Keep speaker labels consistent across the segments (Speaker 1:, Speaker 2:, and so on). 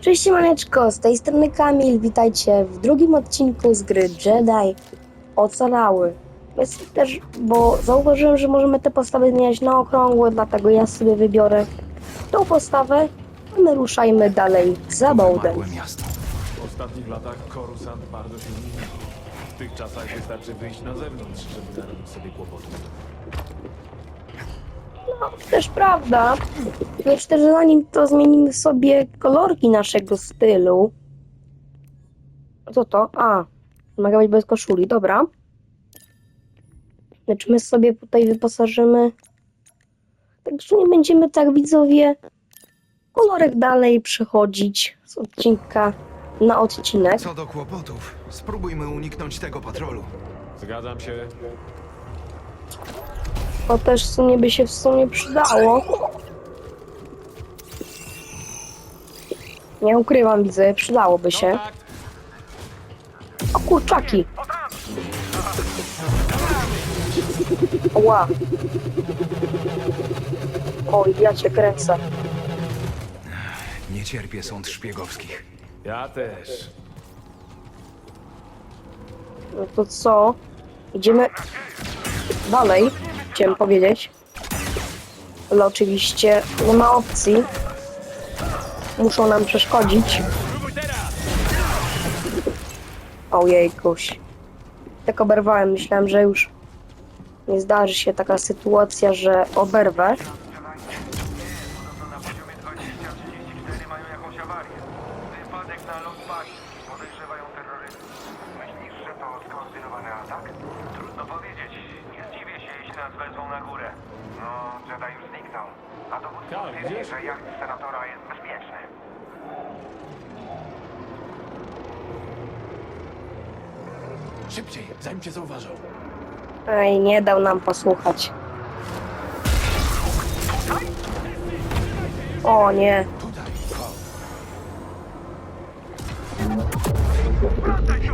Speaker 1: Cześć Maneczko, z tej strony Kamil, witajcie w drugim odcinku z gry Jedi Ocalały. Jest też, bo zauważyłem, że możemy te postawy zmieniać na okrągłe, dlatego ja sobie wybiorę tą postawę, a my ruszajmy dalej za.
Speaker 2: Małe miasto.
Speaker 3: W ostatnich latach Korusant bardzo się zmienił. W tych czasach wystarczy wyjść na zewnątrz, żeby narobić sobie kłopotów.
Speaker 1: No, też prawda, lecz też zanim to zmienimy sobie kolorki naszego stylu. Co to? A, mogę być bez koszuli, dobra. Lecz my sobie tutaj wyposażymy. Także nie będziemy tak widzowie kolorek dalej przechodzić z odcinka na odcinek.
Speaker 2: Co do kłopotów, spróbujmy uniknąć tego patrolu.
Speaker 3: Zgadzam się.
Speaker 1: To też w sumie by się w sumie przydało. Nie ukrywam, widzę, przydałoby się. O kurczaki! Ła! Oj, ja cię kręcę.
Speaker 2: Nie cierpię sąd szpiegowskich.
Speaker 3: Ja też.
Speaker 1: No to co? Idziemy dalej, chciałem powiedzieć. Ale oczywiście nie ma opcji. Muszą nam przeszkodzić. Ojejkuś. Tak oberwałem. Myślałem, że już nie zdarzy się taka sytuacja, że oberwę.
Speaker 4: Nie
Speaker 1: dał nam posłuchać. O nie.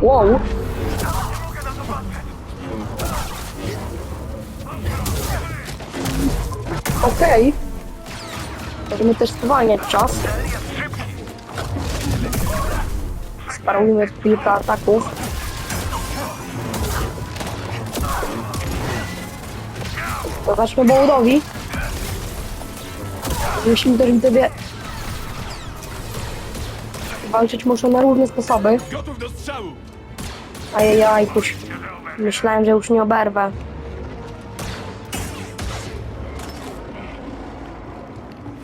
Speaker 1: Wow. Okej. Możemy też spowalniać czas. Sparujmy kilka ataków. Zobaczmy Bołdowi. Musimy też widzowie walczyć muszą na różne sposoby.
Speaker 3: Gotów do strzału!
Speaker 1: Ajajaj, kuś. Myślałem, że już nie oberwę.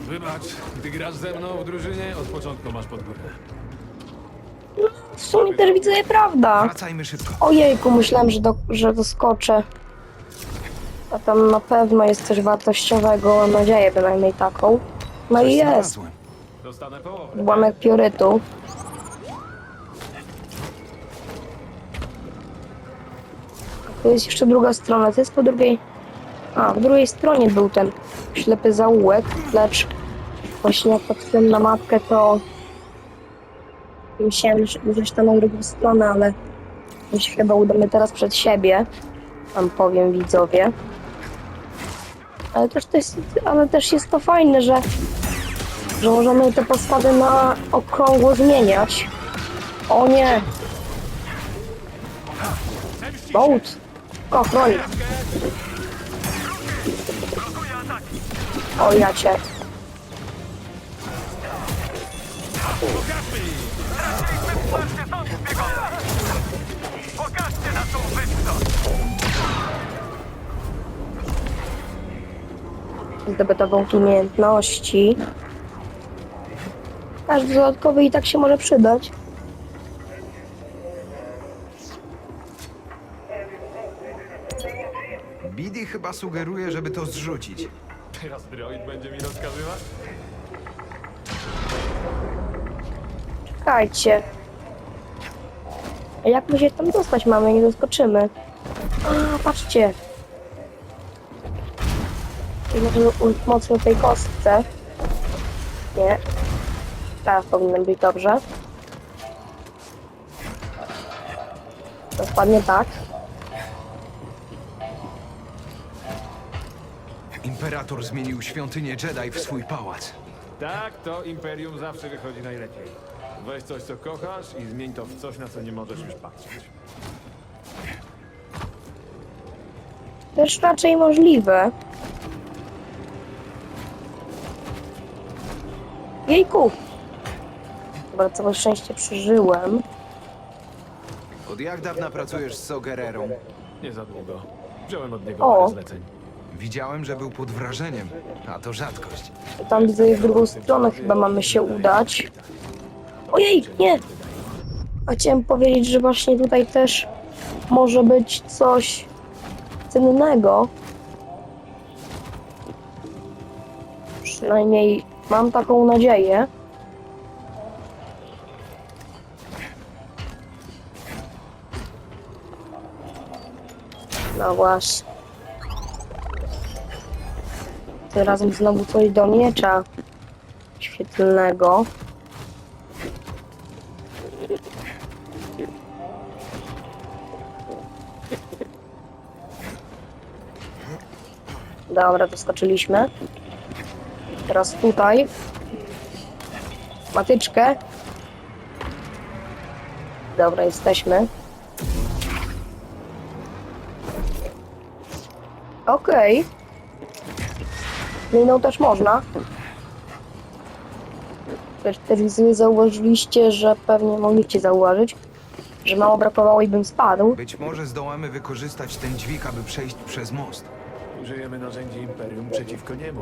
Speaker 3: Wybacz, gdy grasz ze mną w drużynie, od początku masz pod górę.
Speaker 1: W sumie też widzę prawda.
Speaker 2: Wracajmy szybko.
Speaker 1: Ojejku, myślałem, że, do, że doskoczę. A tam na pewno jest coś wartościowego, mam nadzieję bynajmniej taką. No i jest.
Speaker 3: Dostanę połowę.
Speaker 1: Ułamek piorytu. Tu jest jeszcze druga strona, to jest po drugiej... A, w drugiej stronie był ten ślepy zaułek, lecz właśnie jak patrzyłem na mapkę, to myślałem, że gdzieś tam na drugą stronę, ale my się chyba udamy teraz przed siebie, tam powiem widzowie. Ale też, to jest, ale też jest to fajne, że że możemy te postawy na okrągło zmieniać. O nie! Bolt! O, chronik! O, ja cię. Zdobytował umiejętności. Każdy dodatkowy i tak się może przydać.
Speaker 2: Bidi chyba sugeruje, żeby to zrzucić.
Speaker 3: Teraz droid będzie mi rozkazywać?
Speaker 1: Czekajcie. A Jak my się tam dostać mamy? Nie doskoczymy. A, patrzcie. I Możemy użyć mocno tej kostce. Nie. Teraz powinno być dobrze. Dokładnie tak.
Speaker 2: Imperator zmienił świątynię Jedi w swój pałac.
Speaker 3: Tak, to Imperium zawsze wychodzi najlepiej. Weź coś, co kochasz i zmień to w coś, na co nie możesz już patrzeć.
Speaker 1: Też raczej możliwe. Jejku! Dobra, całe szczęście przeżyłem.
Speaker 2: Od jak dawna pracujesz z Sogererą?
Speaker 3: Nie za długo. Wziąłem od niego
Speaker 1: O.
Speaker 3: parę zleceń.
Speaker 2: Widziałem, że był pod wrażeniem, a to rzadkość.
Speaker 1: Tam widzę w drugą stronę chyba mamy się udać. Ojej, nie! A chciałem powiedzieć, że właśnie tutaj też może być coś cennego. Przynajmniej mam taką nadzieję. No właśnie. Tym razem znowu coś do miecza świetlnego. Dobra, doskoczyliśmy. Teraz tutaj. Matyczkę. Dobra, jesteśmy. Okej. Minął też można. Też, też zauważyliście, że pewnie mogliście zauważyć, że mało brakowało i bym spadł.
Speaker 2: Być może zdołamy wykorzystać ten dźwig, aby przejść przez most.
Speaker 3: Użyjemy narzędzi Imperium przeciwko niemu.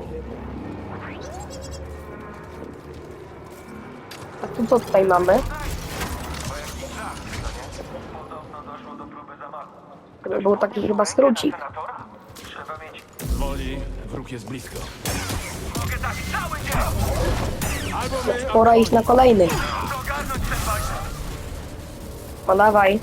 Speaker 1: A tu co tutaj mamy?
Speaker 4: Podobno doszło do próby zamachu.
Speaker 1: To był taki chyba skrócik.
Speaker 4: Senatora? Trzeba mieć...
Speaker 3: Zwoli, wróg jest blisko.
Speaker 4: Mogę tak cały dzień!
Speaker 3: Albo my,
Speaker 1: Pora iść na kolejny.
Speaker 4: To ogarnąć ten bajzer!
Speaker 1: No dawaj.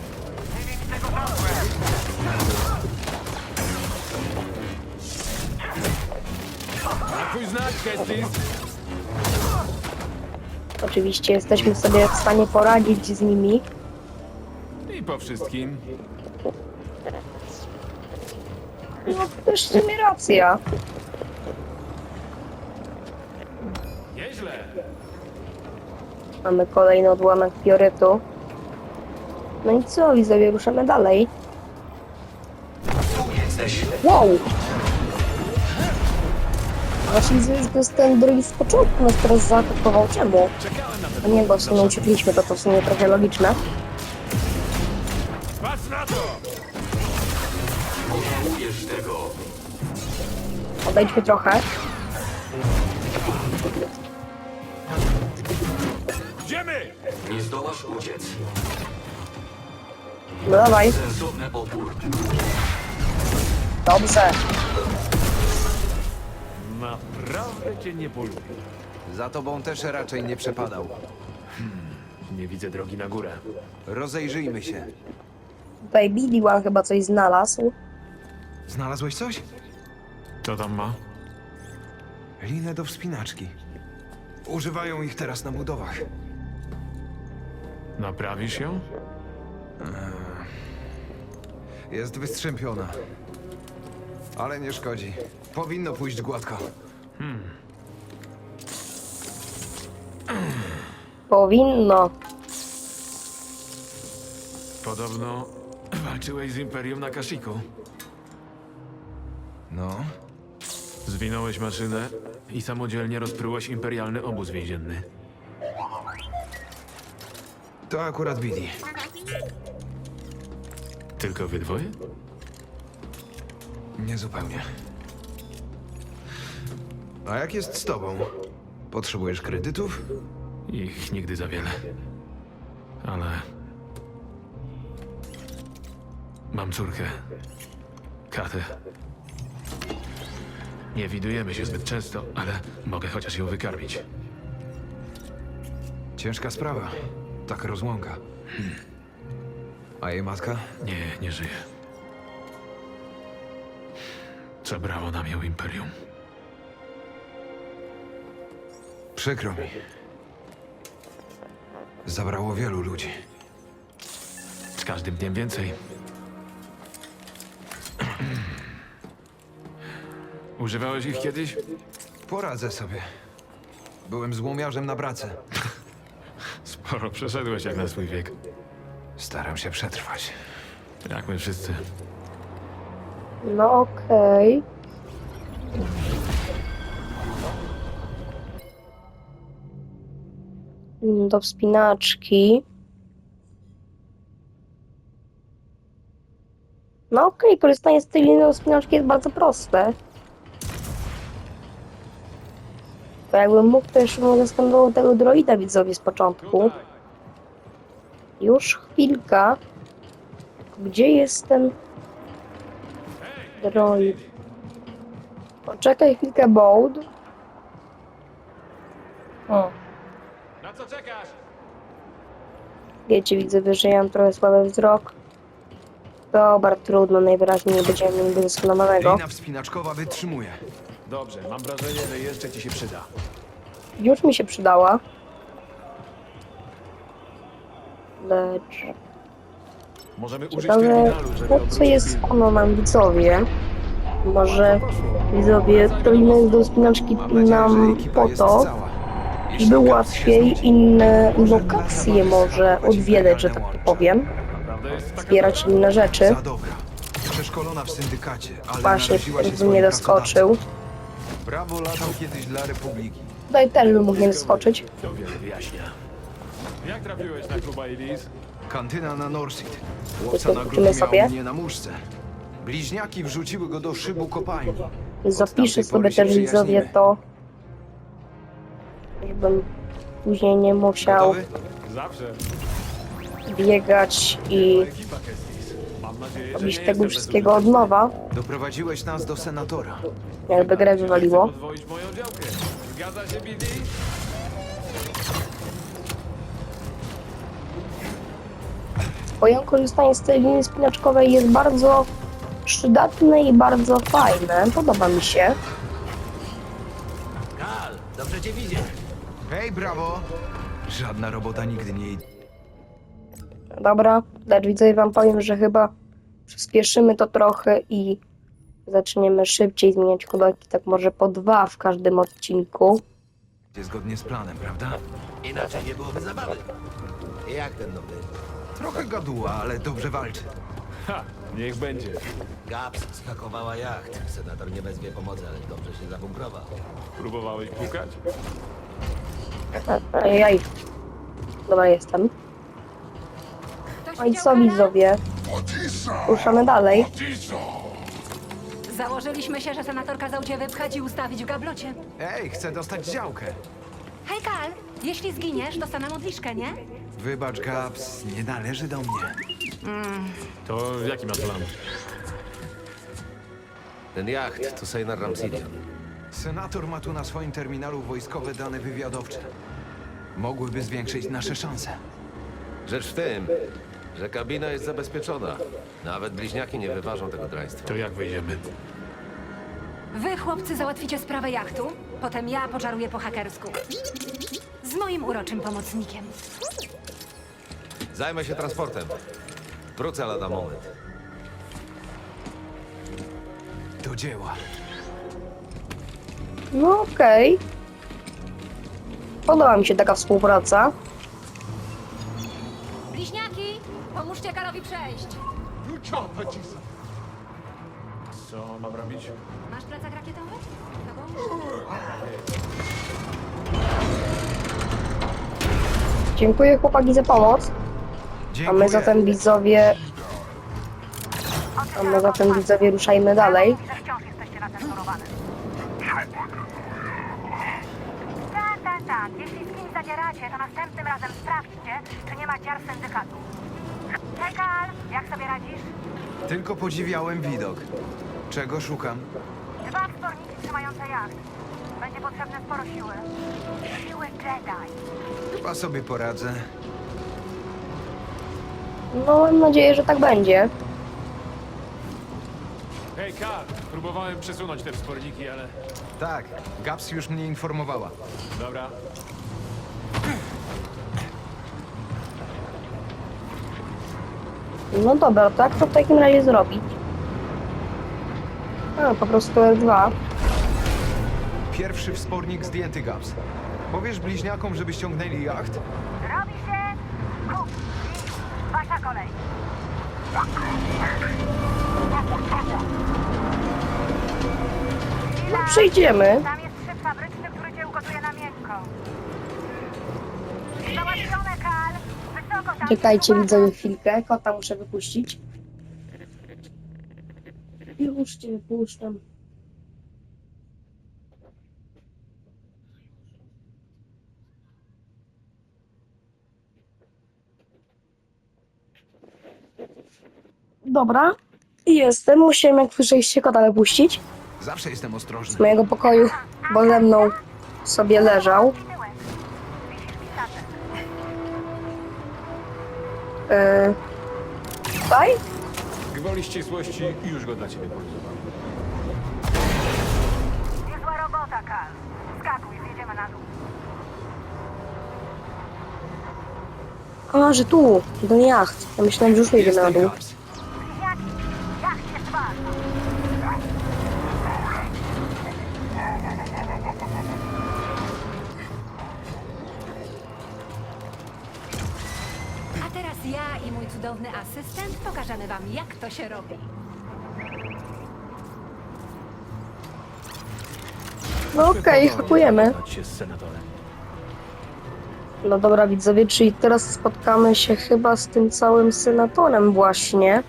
Speaker 1: Oczywiście jesteśmy sobie w stanie poradzić z nimi.
Speaker 3: I po wszystkim.
Speaker 1: No też w sumie racja.
Speaker 3: Nieźle.
Speaker 1: Mamy kolejny odłamek piorytu. No i co, widzowie, ruszamy dalej. Wow! Właśnie jest ten drugi z początku, nas teraz zaatakował. Czemu?
Speaker 3: Czekałem na
Speaker 1: A
Speaker 3: ten
Speaker 1: nie, bo w sumie uciekliśmy, to to w sumie trochę logiczne.
Speaker 3: Patrz na to!
Speaker 1: Odejdźmy trochę.
Speaker 3: Idziemy!
Speaker 5: Nie zdołasz uciec.
Speaker 1: No dawaj.
Speaker 5: Sensowny opór.
Speaker 1: Dobrze.
Speaker 3: Naprawdę cię nie polubię.
Speaker 2: Za tobą też raczej nie przepadał.
Speaker 3: Nie widzę drogi na górę.
Speaker 2: Rozejrzyjmy się.
Speaker 1: Tutaj Billy One chyba coś znalazł.
Speaker 2: Znalazłeś coś?
Speaker 3: Co tam ma?
Speaker 2: Linę do wspinaczki. Używają ich teraz na budowach.
Speaker 3: Naprawisz ją?
Speaker 2: Jest wystrzępiona. Ale nie szkodzi. Powinno pójść gładko.
Speaker 1: Powinno.
Speaker 3: Podobno walczyłeś z Imperium na Kashiku.
Speaker 2: No,
Speaker 3: Zwinąłeś maszynę i samodzielnie rozprułeś imperialny obóz więzienny.
Speaker 2: to akurat Billy.
Speaker 3: Tylko wy dwoje?
Speaker 2: Niezupełnie. A jak jest z tobą? Potrzebujesz kredytów?
Speaker 3: Ich nigdy za wiele. Ale. Mam córkę. Katę. Nie widujemy się zbyt często, ale mogę chociaż ją wykarmić.
Speaker 2: Ciężka sprawa. Taka rozłąka. A jej matka?
Speaker 3: Nie, nie żyje. Zabrało nam ją Imperium.
Speaker 2: Przykro mi. Zabrało wielu ludzi.
Speaker 3: Z każdym dniem więcej. Używałeś ich kiedyś?
Speaker 2: Poradzę sobie. Byłem złomiarzem na pracę.
Speaker 3: Sporo przeszedłeś jak na swój wiek.
Speaker 2: Staram się przetrwać.
Speaker 3: Jak my wszyscy.
Speaker 1: No okej. Do wspinaczki. No okej, korzystanie z tej linii do wspinaczki jest bardzo proste. To jakbym mógł, to jeszcze bym zaskanował tego droida widzowie z początku. Już chwilka. Gdzie jest ten droid? Poczekaj chwilkę, Bold. O,
Speaker 3: Na co czekasz?
Speaker 1: wiecie, widzę, że ja mam trochę słaby wzrok. Dobra, trudno, najwyraźniej nie będziemy mieli tego skanowanego.
Speaker 2: Lina wspinaczkowa wytrzymuje.
Speaker 3: Dobrze, mam wrażenie, że jeszcze ci się przyda.
Speaker 1: Już mi się przydała. Lecz...
Speaker 3: Możemy użyć
Speaker 1: Ciekawe,
Speaker 3: terminalu, żeby
Speaker 1: po co
Speaker 3: obrócić
Speaker 1: jest
Speaker 3: film.
Speaker 1: ono nam, widzowie? Może widzowie robimy do spinaczki
Speaker 2: Mam nadzieję, że
Speaker 1: nam
Speaker 2: ekipa
Speaker 1: po
Speaker 2: jest
Speaker 1: to,
Speaker 2: cała. Się
Speaker 1: łatwiej inne lokacje może odwiedzać, że tak to powiem. Zbierać inne rzeczy.
Speaker 2: Przeszkolona w syndykacie, ale
Speaker 1: Właśnie, bym nie doskoczył.
Speaker 2: Brawo latał kiedyś dla Republiki.
Speaker 1: Tutaj też bym mógł nie doskoczyć.
Speaker 3: To wiele wyjaśnia. Jak trafiłeś na kluba Elise?
Speaker 2: Kantyna na. Łowca
Speaker 1: Kupimy
Speaker 2: na grupie
Speaker 1: sobie.
Speaker 2: miał mnie na muszce. Bliźniaki wrzuciły go do szybu kopalni.
Speaker 1: Zapiszę sobie też widzowie to, żebym później nie musiał?
Speaker 3: Zawsze.
Speaker 1: biegać i
Speaker 3: Ekipa Kestis. Mam nadzieję, że
Speaker 1: robić
Speaker 3: nie
Speaker 1: tego
Speaker 3: jestem
Speaker 1: wszystkiego od nowa,
Speaker 2: Doprowadziłeś nas do senatora.
Speaker 1: jakby grę wywaliło.
Speaker 3: podwoić moją działkę. Zgadza się, BD?
Speaker 1: Moje korzystanie z tej linii spinaczkowej jest bardzo przydatne i bardzo fajne. Podoba mi się.
Speaker 5: Kal, dobrze cię widzieć.
Speaker 2: Hej, brawo! Żadna robota nigdy nie idzie.
Speaker 1: Dobra, lecz widzę wam powiem, że chyba przyspieszymy to trochę i zaczniemy szybciej zmieniać kodaki, tak może po dwa w każdym odcinku.
Speaker 2: Zgodnie z planem, prawda?
Speaker 5: Inaczej nie byłoby zabawy. Jak ten nowy?
Speaker 2: Trochę gaduła, ale dobrze walczy.
Speaker 3: Ha, niech będzie.
Speaker 5: Gaps skakowała jacht. Senator nie wezwie pomocy, ale dobrze się zabunkrował.
Speaker 3: Próbowałeś pukać?
Speaker 1: Ajaj. Dobra, jestem. No i co widzowie? Ruszamy dalej.
Speaker 6: Założyliśmy się, że senator kazał cię wypchać i ustawić w gablocie.
Speaker 2: Ej, chcę dostać działkę.
Speaker 6: Hej, Kal, jeśli zginiesz, dostanę modliszkę, nie?
Speaker 2: Wybacz, Gaps, nie należy do mnie.
Speaker 3: To jaki masz plan?
Speaker 5: Ten jacht to Sejnar Ramsidian.
Speaker 2: Senator ma tu na swoim terminalu wojskowe dane wywiadowcze. Mogłyby zwiększyć nasze szanse.
Speaker 5: Rzecz w tym, że kabina jest zabezpieczona. Nawet bliźniaki nie wyważą tego draństwa.
Speaker 3: To jak wyjdziemy?
Speaker 6: Wy, chłopcy, załatwicie sprawę jachtu, potem ja poczaruję po hakersku. Z moim uroczym pomocnikiem.
Speaker 5: Zajmę się transportem. Wrócę lada moment.
Speaker 2: Do dzieła.
Speaker 1: No okej. Podoba mi się taka współpraca.
Speaker 6: Bliźniaki, pomóżcie Kalowi przejść.
Speaker 3: Co mam robić?
Speaker 6: Masz plecak rakietowy? Tobą?
Speaker 1: Dziękuję chłopaki za pomoc. A my zatem widzowie... A my zatem widzowie ruszajmy dalej.
Speaker 7: Zadzieracie, to następnym razem sprawdźcie, czy nie ma dziar syndykatu. Hej, Kal, jak sobie radzisz?
Speaker 2: Tylko podziwiałem widok. Czego szukam?
Speaker 7: Dwa wsporniki trzymające jacht. Będzie potrzebne sporo siły. Siły Jedi.
Speaker 2: Chyba sobie poradzę.
Speaker 1: No mam nadzieję, że tak będzie.
Speaker 3: Hej, Kal! Próbowałem przesunąć te wsporniki, ale...
Speaker 2: Tak, Gaps już mnie informowała.
Speaker 3: Dobra.
Speaker 1: No dobra, tak to w takim razie zrobić. A, po prostu L2.
Speaker 2: Pierwszy wspornik zdjęty, Gaps. Powiesz bliźniakom, żeby ściągnęli jacht?
Speaker 7: Robi się... Kup. I wasza kolej.
Speaker 1: No przejdziemy.
Speaker 7: Tam jest szyb fabryczny, który cię ugotuje na miękko. Załatwione, Kal. Wysoko tam.
Speaker 1: Czekajcie widzowie chwilkę, kota muszę wypuścić. Już cię wypuszczam. Dobra, jestem. Musiałem jak słyszeliście kota wypuścić
Speaker 2: Zawsze jestem
Speaker 1: z
Speaker 2: ostrożny.
Speaker 1: mojego pokoju, bo ze mną sobie leżał. Yy, tutaj?
Speaker 3: Gwoli ścisłości już go dla ciebie poluzowałem.
Speaker 7: Niezła robota, Kal. Skakuj, zjedziemy na dół.
Speaker 1: A, że tu, do jacht. Ja myślałem, że już jedzie na
Speaker 2: Jestem
Speaker 1: dół.
Speaker 2: Kars.
Speaker 7: Bliźniaki.
Speaker 6: Cudowny asystent pokażemy wam, jak to się robi.
Speaker 1: No okej, hakujemy.
Speaker 3: Chodź się z senatorem.
Speaker 1: No dobra widzowie, czyli teraz spotkamy się chyba z tym całym senatorem właśnie.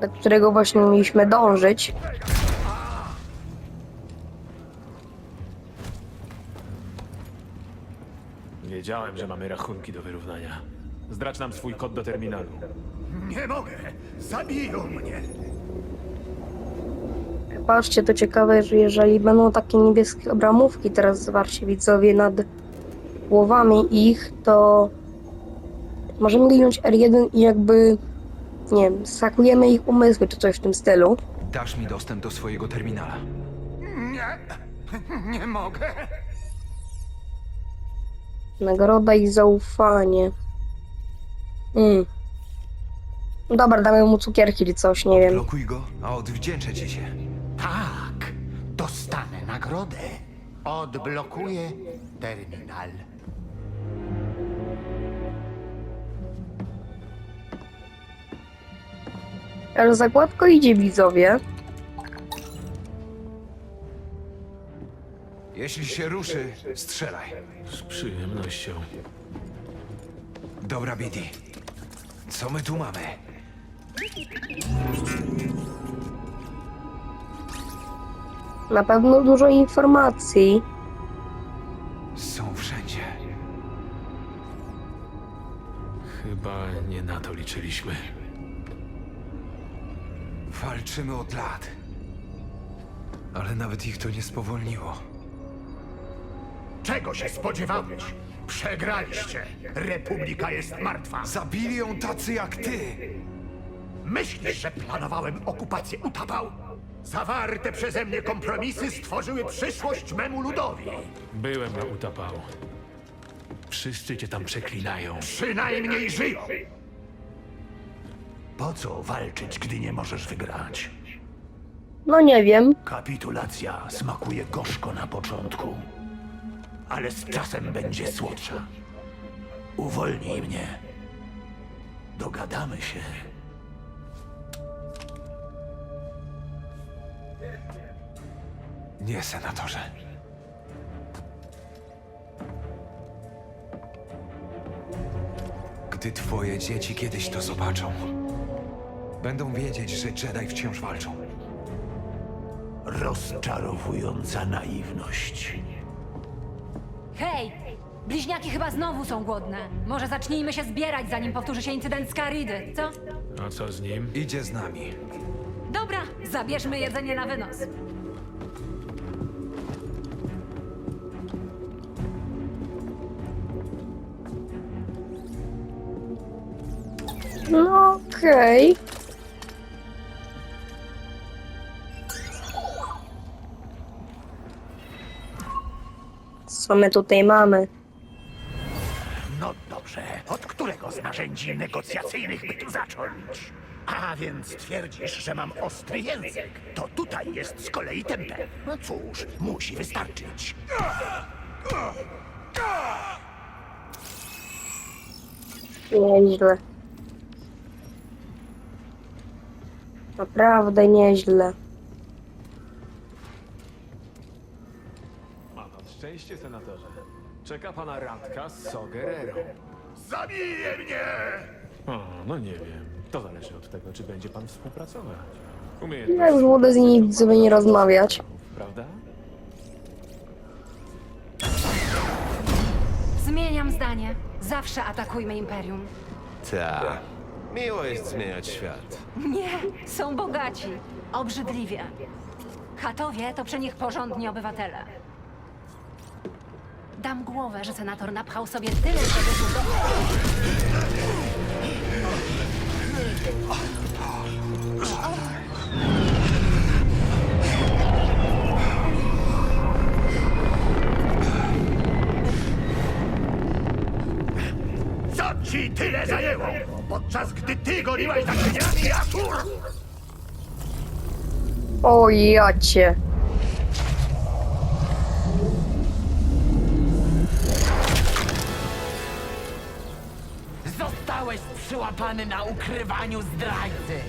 Speaker 1: Do którego właśnie mieliśmy dążyć.
Speaker 3: Wiedziałem, że mamy rachunki do wyrównania. Zdrać nam swój kod do terminalu.
Speaker 8: Nie mogę! Zabiją mnie!
Speaker 1: Patrzcie, to ciekawe, że jeżeli będą takie niebieskie obramówki teraz zwarcie widzowie nad głowami ich, to możemy kliknąć R1 i jakby, nie wiem, sakujemy ich umysły czy coś w tym stylu.
Speaker 2: Dasz mi dostęp do swojego terminala.
Speaker 8: Nie! Nie mogę!
Speaker 1: Nagroda i zaufanie. Mm. Dobra, damy mu cukierki czy coś, nie wiem.
Speaker 2: Blokuj go, a odwdzięczę ci się.
Speaker 8: Tak! Dostanę nagrodę. Odblokuję terminal.
Speaker 1: Ale zakładko idzie widzowie.
Speaker 2: Jeśli się ruszy, strzelaj.
Speaker 3: Z przyjemnością.
Speaker 2: Dobra, Bidi. Co my tu mamy?
Speaker 1: Na pewno dużo informacji.
Speaker 2: Są wszędzie.
Speaker 3: Chyba nie na to liczyliśmy.
Speaker 2: Walczymy od lat. Ale nawet ich to nie spowolniło.
Speaker 8: Czego się spodziewałeś? Przegraliście. Republika jest martwa.
Speaker 2: Zabili ją tacy jak ty!
Speaker 8: Myślisz, że planowałem okupację Utapał? Zawarte przeze mnie kompromisy stworzyły przyszłość memu ludowi.
Speaker 3: Byłem na Utapał. Wszyscy cię tam przeklinają.
Speaker 8: Przynajmniej żyją. Po co walczyć, gdy nie możesz wygrać?
Speaker 1: No nie wiem.
Speaker 8: Kapitulacja smakuje gorzko na początku, ale z czasem będzie słodsza. Uwolnij mnie. Dogadamy się.
Speaker 2: Nie, senatorze. Gdy twoje dzieci kiedyś to zobaczą, będą wiedzieć, że Jedi wciąż walczą.
Speaker 8: Rozczarowująca naiwność.
Speaker 6: Hej! Bliźniaki chyba znowu są głodne. Może zacznijmy się zbierać, zanim powtórzy się incydent z Karidy, co?
Speaker 3: A co z nim?
Speaker 2: Idzie z nami.
Speaker 6: Dobra, zabierzmy jedzenie na wynos.
Speaker 1: No okej. Co my tutaj mamy?
Speaker 8: No dobrze, od którego z narzędzi negocjacyjnych by tu zacząć? A więc twierdzisz, że mam ostry język. To tutaj jest z kolei tempę. No cóż, musi wystarczyć.
Speaker 1: Nieźle. Naprawdę nieźle.
Speaker 3: Szczęście, senatorze. Czeka pana randka z Sogerero.
Speaker 8: Zabije mnie!
Speaker 3: O, no nie wiem. To zależy od tego, czy będzie pan współpracować.
Speaker 1: Ja
Speaker 3: Umiejętność
Speaker 1: już wolę z nimi sobie nie rozmawiać.
Speaker 3: prawda?
Speaker 6: Zmieniam zdanie. Zawsze atakujmy Imperium.
Speaker 5: Ta. Miło jest zmieniać świat.
Speaker 6: Nie, są bogaci. Obrzydliwie. Chatowie to przy nich porządni obywatele. Dam głowę, że senator napchał sobie tyle kredytów do...
Speaker 8: Co ci tyle zajęło? Podczas gdy ty goniłaś za księżniami Asur!
Speaker 1: O jacie.
Speaker 9: Przyłapany na ukrywaniu zdrajcy.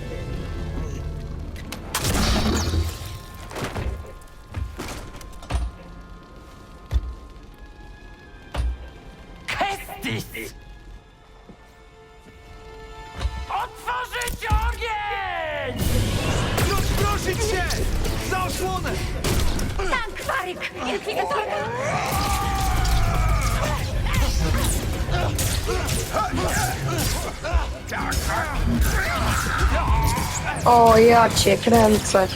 Speaker 9: Kestis! Otworzyć ogień!
Speaker 2: Rozproszyć się! Za osłonę!
Speaker 6: Tank, Farik! Inkwizytorka!
Speaker 1: O ja cię kręcę.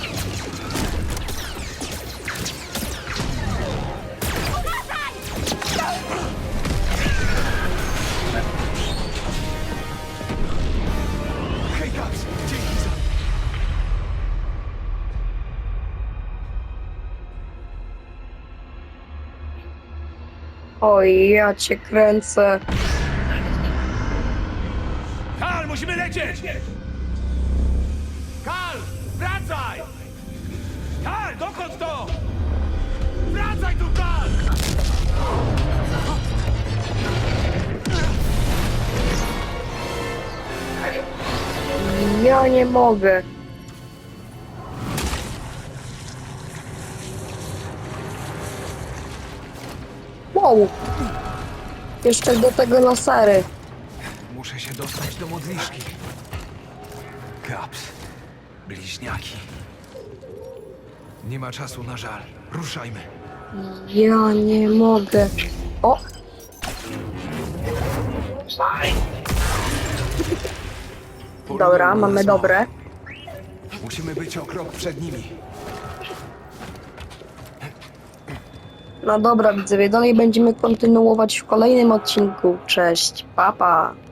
Speaker 1: O ja cię kręcę.
Speaker 3: Kal, lecieć! Kal, wracaj! Kal, dokąd to? Wracaj tu, Kal!
Speaker 1: Ja nie mogę. Wow. Jeszcze do tego lasery.
Speaker 2: Muszę się dostać do modliszki. Gaps. Bliźniaki. Nie ma czasu na żal. Ruszajmy.
Speaker 1: Ja nie mogę. O! Dobra, mamy dobre.
Speaker 2: Musimy być o krok przed nimi.
Speaker 1: No dobra, widzowie, dalej będziemy kontynuować w kolejnym odcinku. Cześć, papa. Pa.